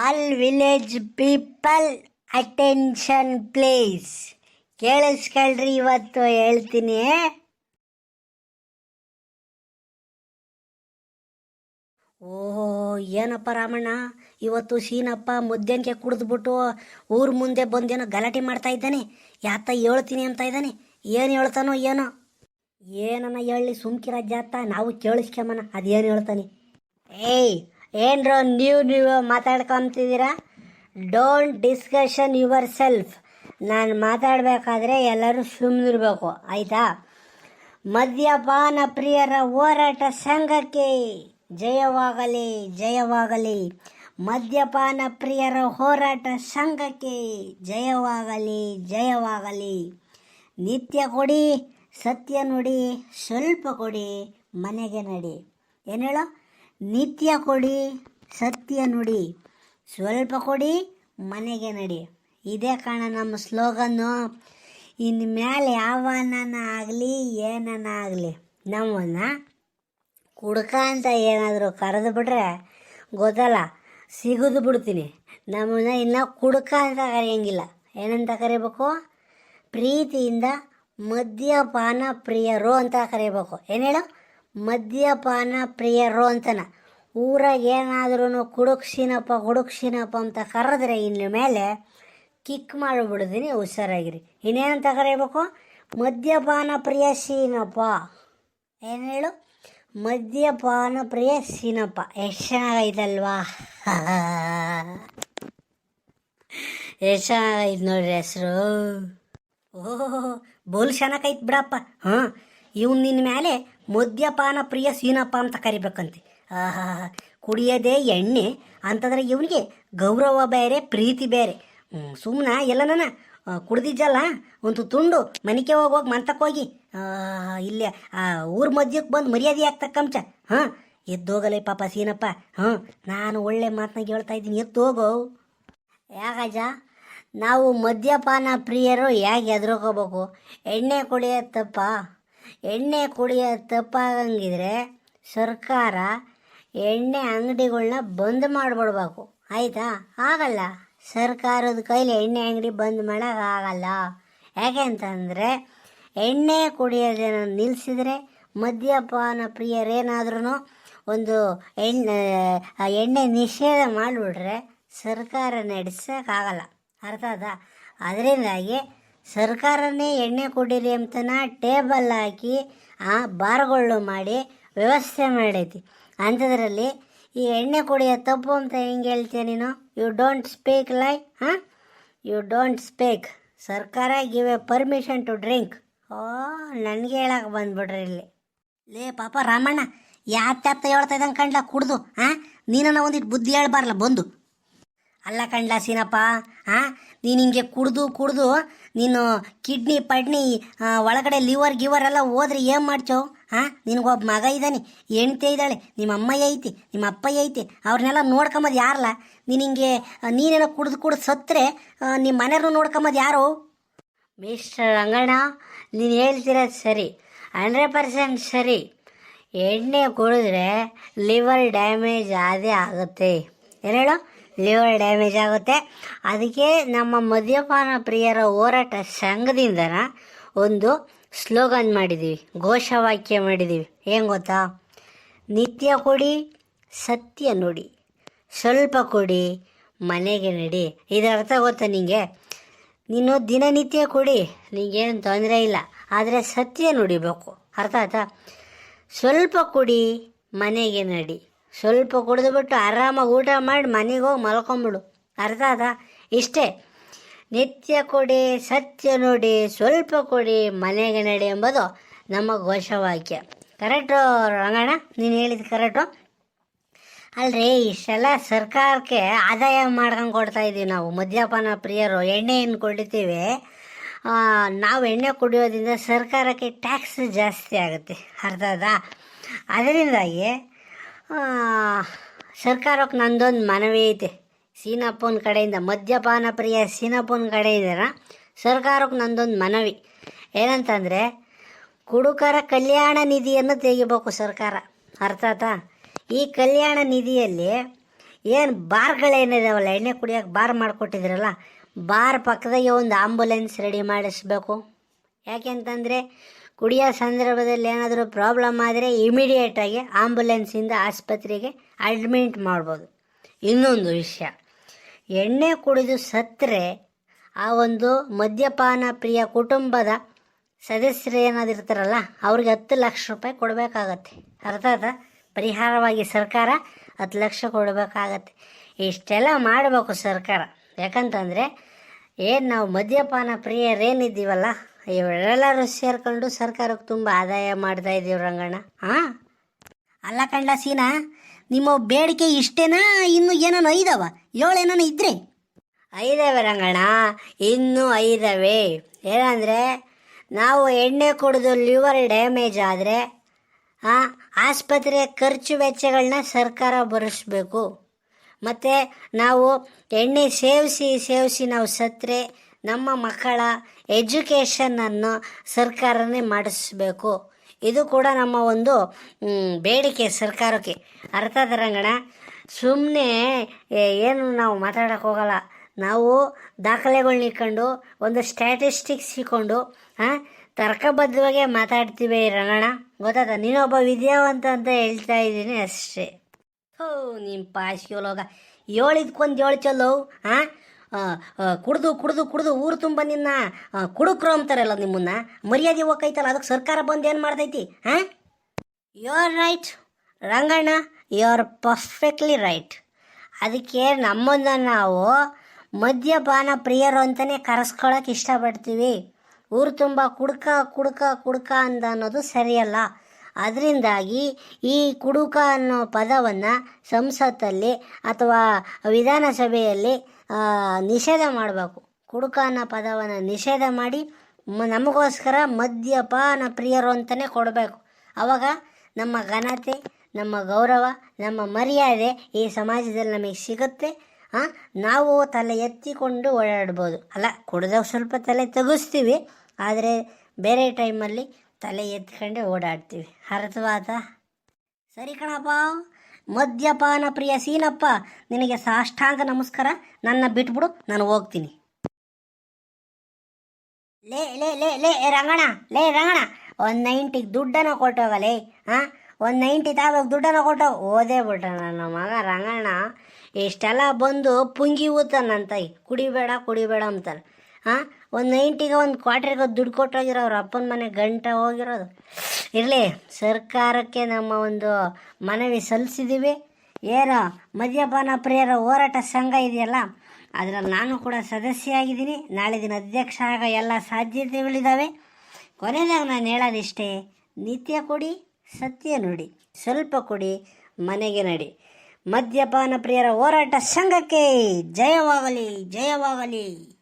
All village people attention place ಕೇಳಿಸ್ಕೊಳ್ರಿ, ಇವತ್ತು ಹೇಳ್ತೀನಿ. ಓಹೋ, ಏನಪ್ಪ ರಾಮಣ್ಣ? ಇವತ್ತು ಸೀನಪ್ಪ ಮುದ್ದೆನ್ಕೆ ಕುಡಿದ್ಬಿಟ್ಟು ಊರ್ ಮುಂದೆ ಬಂದೇನೋ ಗಲಾಟೆ ಮಾಡ್ತಾ ಇದ್ದಾನೆ. ಯಾತ ಹೇಳ್ತೀನಿ ಅಂತ ಇದ್ದಾನೆ. ಏನು ಹೇಳ್ತಾನೋ ಏನೋ. ಏನನ್ನ ಹೇಳಿ ಸುಮ್ಕಿರ ಜಾತ, ನಾವು ಕೇಳಿಸ್ಕೊಂಬನ. ಅದೇನು ಹೇಳ್ತಾನೆ? ಏಯ್ ಏನ್ರೋ ನೀವು ನೀವು ಮಾತಾಡ್ಕೊತಿದ್ದೀರಾ? ಡೋಂಟ್ ಡಿಸ್ಕಷನ್ ಯುವರ್ ಸೆಲ್ಫ್ ನಾನು ಮಾತಾಡಬೇಕಾದ್ರೆ ಎಲ್ಲರೂ ಸುಮ್ಮನಿರಬೇಕು ಆಯಿತಾ? ಮದ್ಯಪಾನ ಪ್ರಿಯರ ಹೋರಾಟ ಸಂಘಕ್ಕೆ ಜಯವಾಗಲಿ ಜಯವಾಗಲಿ. ಮದ್ಯಪಾನ ಪ್ರಿಯರ ಹೋರಾಟ ಸಂಘಕ್ಕೆ ಜಯವಾಗಲಿ ಜಯವಾಗಲಿ. ನಿತ್ಯ ಕೊಡಿ, ಸತ್ಯ ನುಡಿ, ಸ್ವಲ್ಪ ಕೊಡಿ, ಮನೆಗೆ ನಡಿ. ಏನು ಹೇಳೋ? ನಿತ್ಯ ಕೊಡಿ, ಸತ್ಯ ನುಡಿ. ಸ್ವಲ್ಪ ಕೊಡಿ, ಮನೆಗೆ ನಡಿ. ಇದೇ ಕಾಣ ನಮ್ಮ ಸ್ಲೋಗನ್ನು. ಇನ್ನು ಮೇಲೆ ಯಾವನ ಆಗಲಿ, ಏನನ ಆಗಲಿ. ನಮ್ಮನ್ನ ಕುಡ್ಕ ಅಂತ ಏನಾದರೂ ಕರೆದು ಬಿಟ್ರೆ ಗೊತ್ತಲ್ಲ, ಸಿಗುದು ಬಿಡ್ತೀನಿ. ನಮ್ಮನ್ನ ಇನ್ನು ಕುಡ್ಕ ಅಂತ ಕರೆಯಂಗಿಲ್ಲ. ಏನಂತ ಕರಿಬೇಕು? ಪ್ರೀತಿಯಿಂದ ಮದ್ಯಪಾನ ಪ್ರಿಯರು ಅಂತ ಕರಿಬೇಕು. ಏನು ಹೇಳು? ಮದ್ಯಪಾನ ಪ್ರಿಯರು ಅಂತನ ಊರಾಗ ಏನಾದ್ರೂ ಕುಡುಕ್ಸಿನಪ್ಪ ಕುಡುಕ್ಸಿನಪ್ಪ ಅಂತ ಕರೆದ್ರೆ ಇನ್ನು ಮೇಲೆ ಕಿಕ್ ಮಾಡಿಬಿಡ್ತೀನಿ ಹುಷಾರಾಗಿರಿ. ಇನ್ನೇನಂತ ಕರೆಯಬೇಕು ಮದ್ಯಪಾನ ಪ್ರಿಯ ಸೀನಪ್ಪ. ಏನು ಹೇಳು? ಮದ್ಯಪಾನ ಪ್ರಿಯ ಸೀನಪ್ಪ. ಎಷ್ಟು ಚೆನ್ನಾಗೈತಲ್ವಾ? ಎಷ್ಟು ಚೆನ್ನಾಗೈತೆ ನೋಡ್ರಿ ಹೆಸರು. ಓಹೋ, ಬೋಲ್ ಚೆನ್ನಾಗೈತೆ ಬಿಡಪ್ಪ. ಹಾಂ ಇವ್ನು ನಿನ್ನ ಮೇಲೆ ಮದ್ಯಪಾನ ಪ್ರಿಯ ಸೀನಪ್ಪ ಅಂತ ಕರಿಬೇಕಂತೆ. ಆಹಾ, ಕುಡಿಯೋದೇ ಎಣ್ಣೆ ಅಂತಂದ್ರೆ ಇವನಿಗೆ ಗೌರವ ಬೇರೆ, ಪ್ರೀತಿ ಬೇರೆ. ಸುಮ್ಮನೆ ಎಲ್ಲನ ಕುಡ್ದಿದ್ದಲ್ಲ ಒಂದು ತುಂಡು ಮನಿಕೆ ಹೋಗಿ ಮಂತಕ್ಕೆ ಹೋಗಿ ಇಲ್ಲೇ, ಆ, ಊರ ಮಧ್ಯಕ್ಕೆ ಬಂದು ಮರ್ಯಾದೆ ಆಗ್ತಕ್ಕಂಚ ಹಾಂ, ಎದ್ದೋಗಲೇ ಪಾಪ ಸೀನಪ್ಪ. ಹಾಂ, ನಾನು ಒಳ್ಳೆ ಮಾತನಾಗ ಹೇಳ್ತಾ ಇದ್ದೀನಿ, ಎದ್ದೋಗೋ. ಯಾಕಜ ನಾವು ಮದ್ಯಪಾನ ಪ್ರಿಯರು ಹೇಗೆ ಎದುರ್ಕೋಬೇಕು ಎಣ್ಣೆ ಕುಡಿಯತ್ತಪ್ಪ. ತಪ್ಪ ಎಣ್ಣೆ ಕುಡಿಯೋದು ತಪ್ಪಾಗಂಗಿದ್ರೆ ಸರ್ಕಾರ ಎಣ್ಣೆ ಅಂಗಡಿಗಳನ್ನ ಬಂದ್ ಮಾಡಿಬಿಡ್ಬೇಕು. ಆಯಿತಾ? ಆಗಲ್ಲ. ಸರ್ಕಾರದ ಕೈಲಿ ಎಣ್ಣೆ ಅಂಗಡಿ ಬಂದ್ ಮಾಡೋಕ್ಕಾಗಲ್ಲ ಯಾಕೆ ಅಂತಂದರೆ ಎಣ್ಣೆ ಕುಡಿಯೋದನ್ನು ನಿಲ್ಲಿಸಿದರೆ ಮದ್ಯಪಾನ ಪ್ರಿಯರೇನಾದ್ರೂ ಒಂದು ಎಣ್ಣೆ ಎಣ್ಣೆ ನಿಷೇಧ ಮಾಡಿಬಿಟ್ರೆ ಸರ್ಕಾರ ನಡೆಸೋಕ್ಕಾಗಲ್ಲ ಅರ್ಥ ಅದರಿಂದಾಗಿ ಸರ್ಕಾರನೇ ಎಣ್ಣೆ ಕುಡೀರಿ ಅಂತನ ಟೇಬಲ್ ಹಾಕಿ ಆ ಬಾರ್ಗಳು ಮಾಡಿ ವ್ಯವಸ್ಥೆ ಮಾಡೈತಿ. ಅಂಥದ್ರಲ್ಲಿ ಈ ಎಣ್ಣೆ ಕುಡಿಯೋ ತಪ್ಪು ಅಂತ ಹೆಂಗೆ ಹೇಳ್ತೀಯ ನೀನು? ಯು ಡೋಂಟ್ ಸ್ಪೀಕ್ ಲೈ ಹಾಂ ಯು ಡೋಂಟ್ ಸ್ಪೀಕ್ ಸರ್ಕಾರ give a permission to drink ಓ, ನನಗೆ ಹೇಳಕ್ಕೆ ಬಂದ್ಬಿಡ್ರಿ ಇಲ್ಲಿ. ಲೇ ಪಾಪ ರಾಮಣ್ಣ ಯಾತ್ಯಾತ ಹೇಳ್ತಾ ಇದ್ದಂಗೆ ಕಂಡ್ಲ ಕುಡ್ದು ಹಾಂ ನೀನನ್ನ ಒಂದಿಟ್ಟು ಬುದ್ಧಿ ಹೇಳ್ಬಾರ್ಲ, ಬಂದು. ಅಲ್ಲ ಕಂಡ್ಲ ಸೀನಪ್ಪ ಹಾಂ ನೀನು ಹಿಂಗೆ ಕುಡ್ದು ಕುಡ್ದು ನೀನು ಕಿಡ್ನಿ ಪಡ್ನಿ ಒಳಗಡೆ ಲಿವರ್ ಗಿವರ್ ಎಲ್ಲ ಹೋದ್ರೆ ಏನು ಮಾಡ್ಚೋ? ಹಾಂ ನಿನಗೊಬ್ಬ ಮಗ ಇದ್ದಾನೆ ಹೆಂಡ್ತಿ ಇದ್ದಾಳೆ ನಿಮ್ಮ ಅಮ್ಮಯ್ಯ ಐತಿ ನಿಮ್ಮ ಅಪ್ಪಯ್ಯ ಐತಿ, ಅವ್ರನ್ನೆಲ್ಲ ನೋಡ್ಕೊಂಬದು ಯಾರಲ್ಲ ನೀನು ಹಿಂಗೆ ನೀನೆಲ್ಲ ಕುಡ್ದು ಕುಡ್ದು ಸತ್ತರೆ ನಿಮ್ಮ ಮನೆಯವ್ರನ್ನ ನೋಡ್ಕೊಂಬದು ಯಾರು? ಮಿಸ್ಟರ್ ರಂಗಣ್ಣ, ನೀನು ಹೇಳ್ತಿರೋದು ಸರಿ ಹಂಡ್ರೆಡ್ ಪರ್ಸೆಂಟ್ ಸರಿ. ಎಣ್ಣೆ ಕುಡಿದ್ರೆ ಲಿವರ್ ಡ್ಯಾಮೇಜ್ ಅದೇ ಆಗುತ್ತೆ. ಏನು ಹೇಳು? ಲಿವರ್ ಡ್ಯಾಮೇಜ್ ಆಗುತ್ತೆ. ಅದಕ್ಕೆ ನಮ್ಮ ಮದ್ಯಪಾನ ಪ್ರಿಯರ ಹೋರಾಟ ಸಂಘದಿಂದ ಒಂದು ಸ್ಲೋಗನ್ ಮಾಡಿದ್ದೀವಿ ಘೋಷವಾಕ್ಯ ಮಾಡಿದ್ದೀವಿ ಏನು ಗೊತ್ತಾ? ನಿತ್ಯ ಕೊಡಿ, ಸತ್ಯ ನೋಡಿ. ಸ್ವಲ್ಪ ಕೊಡಿ, ಮನೆಗೆ ನಡಿ. ಇದರ ಅರ್ಥ ಗೊತ್ತಾ ನಿಮಗೆ ನೀನು ದಿನನಿತ್ಯ ಕೊಡಿ, ನಿಂಗೇನು ತೊಂದರೆ ಇಲ್ಲ. ಆದರೆ ಸತ್ಯ ನುಡಿಬೇಕು. ಅರ್ಥ ಆಯ್ತಾ? ಸ್ವಲ್ಪ ಕೊಡಿ, ಮನೆಗೆ ನಡಿ. ಸ್ವಲ್ಪ ಕುಡಿದ್ಬಿಟ್ಟು ಆರಾಮಾಗಿ ಊಟ ಮಾಡಿ ಮನೆಗೆ ಹೋಗಿ ಮಲ್ಕೊಂಬಿಡು. ಅರ್ಥ ಅದ ಇಷ್ಟೇ. ನಿತ್ಯ ಕೊಡಿ, ಸತ್ಯ ನೋಡಿ, ಸ್ವಲ್ಪ ಕೊಡಿ ಮನೆಗೆ ನಡಿ ಎಂಬುದು ನಮ್ಮ ಘೋಷವಾಕ್ಯ. ಕರೆಕ್ಟು ರಂಗಣ್ಣ? ನೀನು ಹೇಳಿದ್ದು ಕರೆಕ್ಟು ಅಲ್ರಿ, ಇಷ್ಟೆಲ್ಲ ಸರ್ಕಾರಕ್ಕೆ ಆದಾಯ ಮಾಡ್ಕೊಂಡು ಕೊಡ್ತಾ ಇದ್ದೀವಿ ನಾವು. ಮದ್ಯಪಾನ ಪ್ರಿಯರು ಎಣ್ಣೆಯನ್ನು ಕುಡಿತೀವಿ. ನಾವು ಎಣ್ಣೆ ಕುಡಿಯೋದ್ರಿಂದ ಸರ್ಕಾರಕ್ಕೆ ಟ್ಯಾಕ್ಸ್ ಜಾಸ್ತಿ ಆಗುತ್ತೆ. ಅರ್ಥ ಅದರಿಂದಾಗಿ ಸರ್ಕಾರಕ್ಕೆ ನಂದೊಂದು ಮನವಿ ಐತೆ. ಸೀನಪ್ಪನ ಕಡೆಯಿಂದ ಮದ್ಯಪಾನ ಪ್ರಿಯ ಸೀನಪ್ಪನ ಕಡೆಯಿಂದ ಸರ್ಕಾರಕ್ಕೆ ನಂದೊಂದು ಮನವಿ. ಏನಂತಂದರೆ, ಕುಡುಕರ ಕಲ್ಯಾಣ ನಿಧಿಯನ್ನು ತೆಗಿಬೇಕು ಸರ್ಕಾರ. ಅರ್ಥ ಆಯ್ತಾ? ಈ ಕಲ್ಯಾಣ ನಿಧಿಯಲ್ಲಿ ಏನು ಬಾರ್ಗಳೇನಿದಾವಲ್ಲ, ಎಣ್ಣೆ ಕುಡಿಯೋಕೆ ಬಾರ್ ಮಾಡಿಕೊಟ್ಟಿದ್ರಲ್ಲ, ಬಾರ್ ಪಕ್ಕದಾಗೆ ಒಂದು ಆಂಬುಲೆನ್ಸ್ ರೆಡಿ ಮಾಡಿಸ್ಬೇಕು. ಯಾಕೆಂತಂದರೆ ಕುಡಿಯೋ ಸಂದರ್ಭದಲ್ಲಿ ಏನಾದರೂ ಪ್ರಾಬ್ಲಮ್ ಆದರೆ ಇಮಿಡಿಯೇಟಾಗಿ ಆಂಬುಲೆನ್ಸಿಂದ ಆಸ್ಪತ್ರೆಗೆ ಅಡ್ಮಿಂಟ್ ಮಾಡ್ಬೋದು. ಇನ್ನೊಂದು ವಿಷಯ. ಎಣ್ಣೆ ಕುಡಿದು ಸತ್ತರೆ ಆ ಒಂದು ಮದ್ಯಪಾನ ಪ್ರಿಯ ಕುಟುಂಬದ ಸದಸ್ಯರು ಏನಾದ್ರು ಇರ್ತಾರಲ್ಲ, ಅವ್ರಿಗೆ ಹತ್ತು ಲಕ್ಷ ರೂಪಾಯಿ ಕೊಡಬೇಕಾಗತ್ತೆ. ಅರ್ಥ ಆಯ್ತಾ ಪರಿಹಾರವಾಗಿ ಸರ್ಕಾರ ಹತ್ತು ಲಕ್ಷ ಕೊಡಬೇಕಾಗತ್ತೆ. ಇಷ್ಟೆಲ್ಲ ಮಾಡಬೇಕು ಸರ್ಕಾರ. ಯಾಕಂತಂದರೆ ಏನು ನಾವು ಮದ್ಯಪಾನ ಪ್ರಿಯರೇನಿದ್ದೀವಲ್ಲ ಇವರೆಲ್ಲರೂ ಸೇರ್ಕೊಂಡು ಸರ್ಕಾರಕ್ಕೆ ತುಂಬ ಆದಾಯ ಮಾಡ್ತಾ ಇದ್ದೀವಿ ರಂಗಣ್ಣ. ಹಾಂ ಅಲ್ಲ ಕಂಡ ಸೀನಾ, ನಿಮ್ಮ ಬೇಡಿಕೆ ಇಷ್ಟೇನಾ? ಇನ್ನು ಏನೇನೋ ಐದವ? ಏಳೇನೋ ಇದ್ರೆ? ಐದವೆ ರಂಗಣ್ಣ, ಇನ್ನೂ ಐದವೆ. ಏನಂದರೆ, ನಾವು ಎಣ್ಣೆ ಕುಡಿದು ಲಿವರ್ ಡ್ಯಾಮೇಜ್ ಆದರೆ ಆಸ್ಪತ್ರೆ ಖರ್ಚು ವೆಚ್ಚಗಳನ್ನ ಸರ್ಕಾರ ಭರಿಸ್ಬೇಕು. ಮತ್ತು ನಾವು ಎಣ್ಣೆ ಸೇವಿಸಿ ಸೇವಿಸಿ ನಾವು ಸತ್ತರೆ ನಮ್ಮ ಮಕ್ಕಳ ಎಜುಕೇಷನನ್ನು ಸರ್ಕಾರನೇ ಮಾಡಿಸ್ಬೇಕು. ಇದು ಕೂಡ ನಮ್ಮ ಒಂದು ಬೇಡಿಕೆ ಸರ್ಕಾರಕ್ಕೆ. ಅರ್ಥ ರಂಗಣ ಸುಮ್ಮನೆ ಏನು ನಾವು ಮಾತಾಡೋಕೆ ಹೋಗಲ್ಲ. ನಾವು ದಾಖಲೆಗಳನ್ನ ಇಟ್ಕೊಂಡು, ಒಂದು ಸ್ಟ್ಯಾಟಿಸ್ಟಿಕ್ಸ್ ಇಕ್ಕೊಂಡು ಹಾಂ ತರ್ಕಬದ್ಧವಾಗೇ ಮಾತಾಡ್ತೀವಿ ರಂಗಣ ಗೊತ್ತಾದ ನೀನೊಬ್ಬ ವಿದ್ಯಾವಂತ ಅಂತ ಹೇಳ್ತಾ ಇದ್ದೀನಿ ಅಷ್ಟೇ. ಹೋ ನಿಮ್ಮ ಪಾಶ್ಯೋಲೋಗ ಏಳಿದ್ಕೊಂದು ಏಳು ಚಲೋ ಹಾಂ ಕುಡ್ದು ಕುಡ್ದು ಕುಡ್ದು ಊರು ತುಂಬ ನಿನ್ನ ಕುಡುಕ್ರು ಅಂತಾರಲ್ಲ ನಿಮ್ಮನ್ನ. ಮರ್ಯಾದೆ ಹೋಗೈತಲ್ಲ, ಅದಕ್ಕೆ ಸರ್ಕಾರ ಬಂದು ಏನು ಮಾಡ್ತೈತಿ ಹಾಂ you are right Ranganna you are perfectly right ಅದಕ್ಕೆ ನಮ್ಮನ್ನು ನಾವು ಮದ್ಯಪಾನ ಪ್ರಿಯರು ಅಂತಲೇ ಕರೆಸ್ಕೊಳಕ್ಕೆ ಇಷ್ಟಪಡ್ತೀವಿ. ಊರು ತುಂಬ ಕುಡ್ಕ ಕುಡ್ಕ ಕುಡ್ಕ ಅಂತ ಅನ್ನೋದು ಸರಿಯಲ್ಲ. ಅದರಿಂದಾಗಿ ಈ ಕುಡುಕ ಅನ್ನೋ ಪದವನ್ನು ಸಂಸತ್ತಲ್ಲಿ ಅಥವಾ ವಿಧಾನಸಭೆಯಲ್ಲಿ ನಿಷೇಧ ಮಾಡಬೇಕು. ಕುಡುಕ ಅನ್ನೋ ಪದವನ್ನು ನಿಷೇಧ ಮಾಡಿ ಮ, ನಮಗೋಸ್ಕರ ಮದ್ಯಪಾನ ಪ್ರಿಯರು ಅಂತಲೇ ಕೊಡಬೇಕು. ಆವಾಗ ನಮ್ಮ ಘನತೆ, ನಮ್ಮ ಗೌರವ, ನಮ್ಮ ಮರ್ಯಾದೆ ಈ ಸಮಾಜದಲ್ಲಿ ನಮಗೆ ಸಿಗುತ್ತೆ. ನಾವು ತಲೆ ಎತ್ತಿಕೊಂಡು ಓಡಾಡ್ಬೋದು. ಅಲ್ಲ, ಕುಡ್ದಾಗ ಸ್ವಲ್ಪ ತಲೆ ತೆಗಿಸ್ತೀವಿ, ಆದರೆ ಬೇರೆ ಟೈಮಲ್ಲಿ ತಲೆ ಎತ್ಕೊಂಡೆ ಓಡಾಡ್ತೀವಿ. ಅರ್ಥವಾತ ಸರಿ ಕಣಪ್ಪ. ಮದ್ಯಪಾನ ಪ್ರಿಯ ಸೀನಪ್ಪ, ನಿನಗೆ ಸಾಷ್ಟಾಂಗ ನಮಸ್ಕಾರ. ನನ್ನ ಬಿಟ್ಬಿಡು, ನಾನು ಹೋಗ್ತೀನಿ. ಲೇ ಲೇ ಲೇ ಲೇ ರಂಗಣ ಲೇ ರಂಗಣ ಒಂದು ನೈಂಟಿಗೆ ದುಡ್ಡನ್ನು ಕೊಟ್ಟೋಗಲೇ ಹಾಂ ಒಂದು ನೈಂಟಿ ತಾವಾಗ ದುಡ್ಡನ್ನು ಕೊಟ್ಟೋ ಓದೇ ಬಿಟ್ಟ ನನ್ನ ಮಗ ರಂಗಣ್ಣ, ಇಷ್ಟೆಲ್ಲ ಬಂದು ಪುಂಗಿ ಊತಾನಂತ ಕುಡಿಬೇಡ ಕುಡಿಬೇಡ ಅಂತಾನೆ. ಹಾಂ ಒಂದು ನೈಂಟಿಗೆ ಒಂದು ಕ್ವಾರ್ಟರ್ಗೆ ದುಡ್ಡು ಕೊಟ್ಟೋಗಿರೋ ಅವ್ರ ಅಪ್ಪನ ಮನೆ ಗಂಟ ಹೋಗಿರೋದು. ಇರಲಿ, ಸರ್ಕಾರಕ್ಕೆ ನಮ್ಮ ಒಂದು ಮನವಿ ಸಲ್ಲಿಸಿದ್ದೀವಿ ಏನೋ ಮದ್ಯಪಾನ ಪ್ರಿಯರ ಹೋರಾಟ ಸಂಘ ಇದೆಯಲ್ಲ, ಅದರಲ್ಲಿ ನಾನು ಕೂಡ ಸದಸ್ಯ ನಾಳೆ ದಿನ ಅಧ್ಯಕ್ಷ ಆಗ ಎಲ್ಲ ಸಾಧ್ಯತೆಗಳಿದ್ದಾವೆ ಕೊನೆಯದಾಗ ನಾನು ಹೇಳೋದಿಷ್ಟೇ, ನಿತ್ಯ ಕೊಡಿ, ಸತ್ಯ ನುಡಿ. ಸ್ವಲ್ಪ ಕೊಡಿ, ಮನೆಗೆ ನಡಿ. ಮದ್ಯಪಾನ ಪ್ರಿಯರ ಹೋರಾಟ ಸಂಘಕ್ಕೆ ಜಯವಾಗಲಿ ಜಯವಾಗಲಿ.